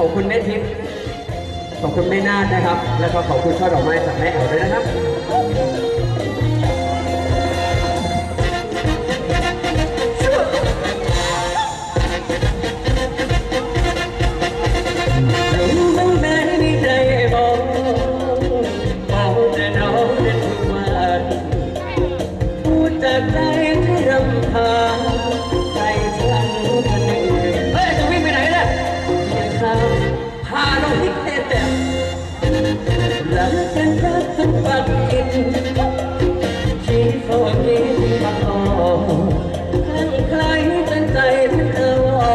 ขอบคุณแม่ทิพย์ขอบคุณแม่นาดนะครับ แล้วก็ขอบคุณช่อดอกไม้จากแม่แอ๋วด้วยนะครับำพาน้องกเตแต่รักกันรักสักปักกินชีฟอกินมาออกข้างใครจนใจฉันเออวอ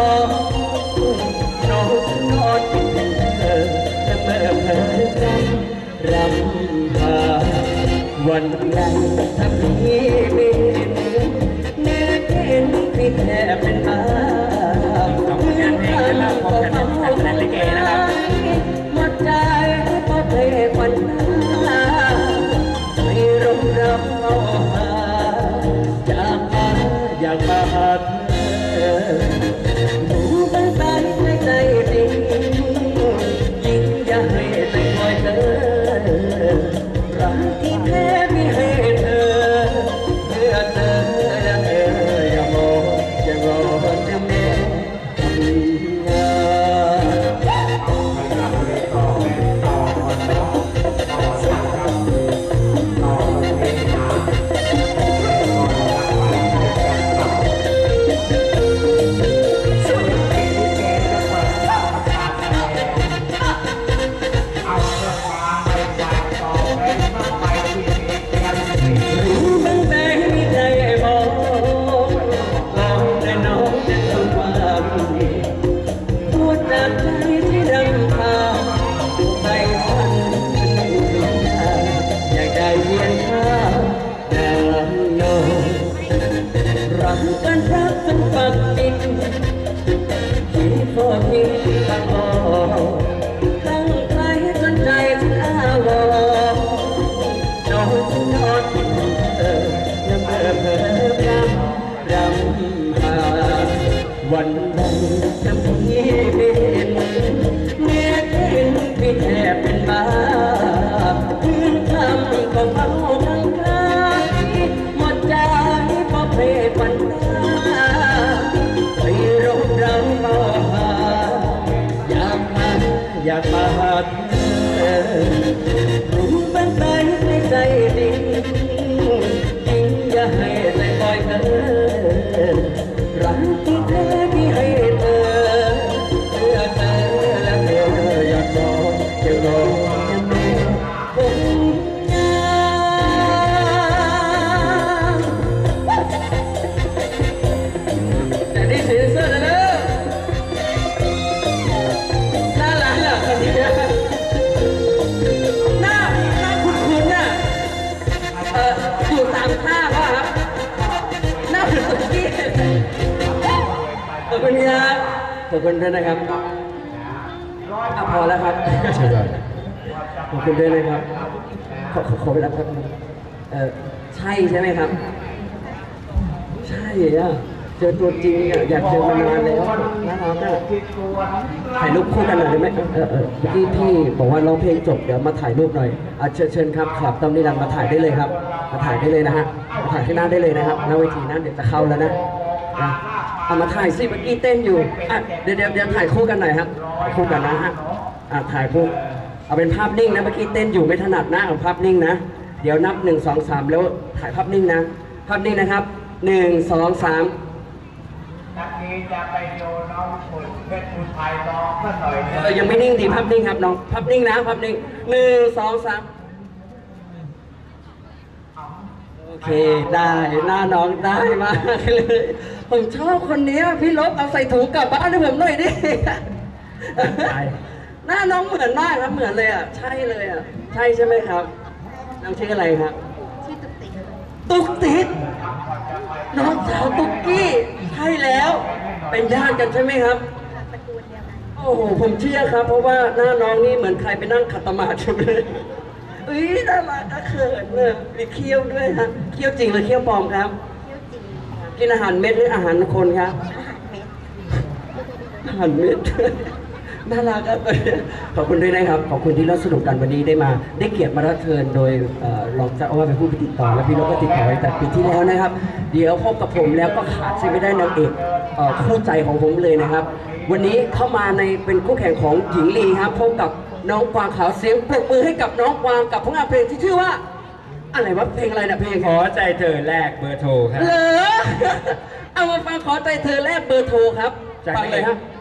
นอนฉันนอนคิดถึงเธอและเมื่อเธอจำรำพาวันใดถ้าพี่ไม่เห็นเนื้อเห็นพี่แทบเป็นบ้าเพื่อนกันก็เขาใจา คุณครับขอบคุณด้วยนะครับอะพอแล้วครับใช่ได้ขอบคุณด้วยนะครับ ขอขอขอเวลาครับเออใช่ใช่ไหมครับ ใช่อะเจอตัวจริงอะอยากเจอมานานแล้วน่ารักอะถ่ายรูปคู่กันหน่อยได้ไหมเออเออเมื่อกี้พี่บอกว่าร้องเพลงจบเดี๋ยวมาถ่ายรูปหน่อยอะเชิญเชิญครับครับต้อมนิรันดร์มาถ่ายได้เลยครับ มาถ่ายได้เลยนะฮะมาถ่ายที่หน้าได้เลยนะครับหน้าเวทีนั้นเดี๋ยวจะเข้าแล้วนะนะ เอามาถ่ายสิเมื่อกี้เต้นอยู่อะเดี๋ยวเดี๋ยวเดี๋ยวถ่ายคู่กันหน่อยครับคู่กันนะฮะอะถ่ายคู่เอาเป็นภาพนิ่งนะเมื่อกี้เต้นอยู่ไม่ถนัดนะเอาภาพนิ่งนะ เดี๋ยวนับหนึ่งสองสามแล้วถ่ายภาพนิ่งนะ ภาพนิ่งนะครับหนึ่งสองสามนักนี้จะไปดูน้องฝุ่นเพชรภูไทยร้องก็หน่อยหนึงเออยังไม่นิ่งดีภาพนิ่งครับน้องภาพนิ่งนะภาพนิ่งหนึ่งสองสามโอ เคได้หน้าน้องได้มากเลยผมชอบคนนี้พี่ลบเอาใส่ถุงกลับบ้านให้ผมหน่อยดิหน้าน้องเหมือนมากครับเหมือนเลยอะใช่เลยอะใช่ใช่ไหมครับน้องชื่ออะไรครับชื่อตุ๊กติ๊กตุ๊กติ๊กน้องสาวตุ๊กกี้ใช่แล้ว เป็นญาติกันใช่ไหมครับตระกูลเดียวกันโอ้โหผมเชื่อครับ เพราะว่าหน้าน้องนี่เหมือนใครไปนั่งขัดสมาธิเลยเอ้ยน่ารักก็เขินเลยมีเคี้ยวด้วยฮะเคี้ยวจริงหรือเคี้ยวปลอมครับ เที่ยวจีนกินอาหารเม็ดหรืออาหารคนครับ อาหารเม็ด อาหารเม็ด น่ารักครับขอบคุณด้วยนะครับ ขอบคุณที่ร่วมสนุกกันวันนี้ได้มา ได้เกียรติมารับเชิญโดยเอ่อรองเจ้าอาวาสเป็นผู้ติดต่อ และพี่นกก็ติดต่อไว้แต่ปีที่แล้วนะครับ เดี๋ยวพบกับผมแล้วก็ขาดใช่ไม่ได้นางเอกเอ่อคู่ใจของผมเลยนะครับ วันนี้เข้ามาในเป็นคู่แข่งของหญิงลีครับพบกับ น้องกวางขาวเสียงปรบมือให้กับน้องกวางกับผลงานเพลงที่ชื่อว่า อะไรวะเพลงอะไรนะเพลงขอใจเธอแลกเบอร์โทรครับ เหรอ เอามาฟังขอใจเธอแลกเบอร์โทรครับจากฟังเลยครับจ